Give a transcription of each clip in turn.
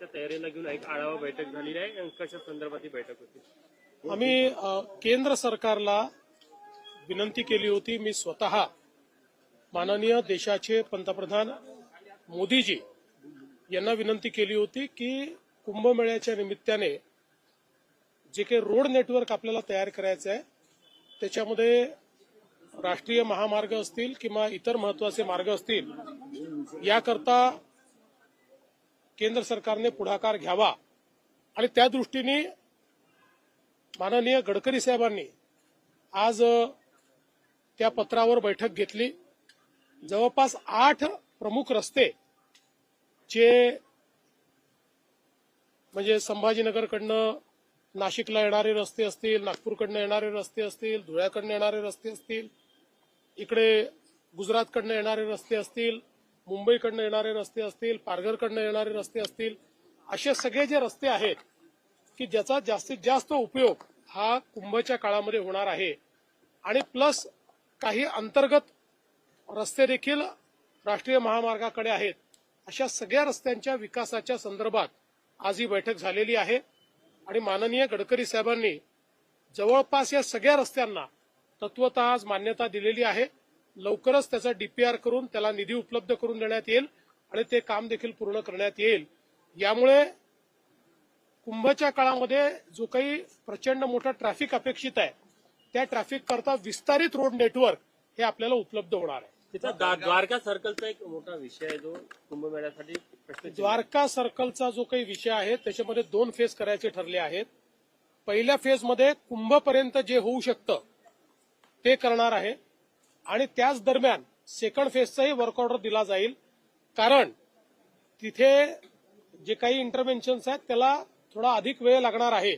कुंभमेळ्याच्या तयारीला घेऊन एक आढावा बैठक झालेली आहे कशा संदर्भात ही बैठक होती? आम्ही केंद्र सरकारला विनंती केली होती मी स्वतः माननीय देशाचे पंतप्रधान मोदीजी यांना विनंती केली होती की कुंभमेळ्याच्या निमित्ताने जे काही रोड नेटवर्क आपल्याला तयार करायचं आहे त्याच्यामध्ये राष्ट्रीय महामार्ग असतील किंवा इतर महत्त्वाचे मार्ग असतील याकरता केंद्र सरकारने पुढाकार घ्यावा. आणि त्या दृष्टीने माननीय गडकरी साहेबांनी आज त्या पत्रावर बैठक घेतली. जवळपास आठ प्रमुख रस्ते जे म्हणजे संभाजीनगरकडनं नाशिकला येणारे रस्ते असतील नागपूरकडनं येणारे रस्ते असतील धुळ्याकडनं येणारे रस्ते असतील इकडे गुजरातकडनं येणारे रस्ते असतील मुंबईकडनं येणारे रस्ते असतील पारघरकडनं येणारे रस्ते असतील असे सगळे जे रस्ते आहेत की ज्याचा जास्तीत जास्त उपयोग हा कुंभच्या काळामध्ये होणार आहे. आणि प्लस काही अंतर्गत रस्ते देखील राष्ट्रीय महामार्गाकडे आहेत. अशा सगळ्या रस्त्यांच्या विकासाच्या संदर्भात आज ही बैठक झालेली आहे. आणि माननीय गडकरी साहेबांनी जवळपास या सगळ्या रस्त्यांना तत्वतः आज मान्यता दिलेली आहे. लवकरच त्याचा डीपीआर करून त्याला निधी उपलब्ध करून देण्यात येईल आणि ते काम देखील पूर्ण करण्यात येईल. यामुळे कुंभच्या काळामध्ये जो काही प्रचंड मोठा ट्रॅफिक अपेक्षित आहे त्या ट्रॅफिक करता विस्तारित रोड नेटवर्क हे आपल्याला उपलब्ध होणार आहे. तिथं द्वारका सर्कलचा एक मोठा विषय आहे जो कुंभमेळ्यासाठी द्वारका सर्कलचा जो काही विषय आहे त्याच्यामध्ये दोन फेज करायचे ठरले आहेत. पहिल्या फेजमध्ये कुंभपर्यंत जे होऊ शकतं ते करणार आहे. आणि त्याच दरम्यान सेकंड फेजचाही वर्क ऑर्डर दिला जाईल. कारण तिथे जे काही इंटरव्हेन्शन्स आहेत त्याला थोडा अधिक वेळ लागणार आहे.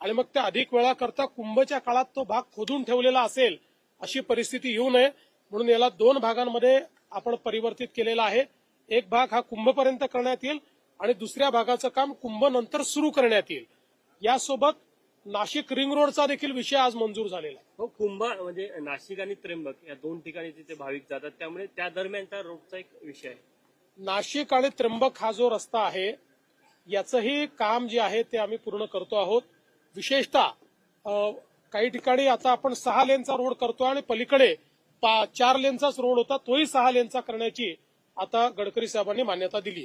आणि मग त्या अधिक वेळाकरता कुंभच्या काळात तो भाग खोदून ठेवलेला असेल अशी परिस्थिती येऊ नये. म्हणून याला दोन भागांमध्ये आपण परिवर्तित केलेला आहे. एक भाग हा कुंभपर्यंत करण्यात येईल आणि दुसऱ्या भागाचं काम कुंभ नंतर सुरू करण्यात येईल. यासोबत नाशिक रिंग रोडचा देखील विषय आज मंजूर झालेला आहे. हो कुंभ म्हणजे नाशिक आणि त्र्यंबक या दोन ठिकाणी तिथे भाविक जातात. त्यामुळे त्या दरम्यानचा रोडचा एक विषय आहे. नाशिक आणि त्र्यंबक हा जो रस्ता आहे याचंही काम जे आहे ते आम्ही पूर्ण करतो आहोत. विशेषतः काही ठिकाणी आता आपण सहा लेनचा रोड करतो आणि पलीकडे चार लेनचाच रोड होता तोही सहा लेनचा करण्याची आता गडकरी साहेबांनी मान्यता दिली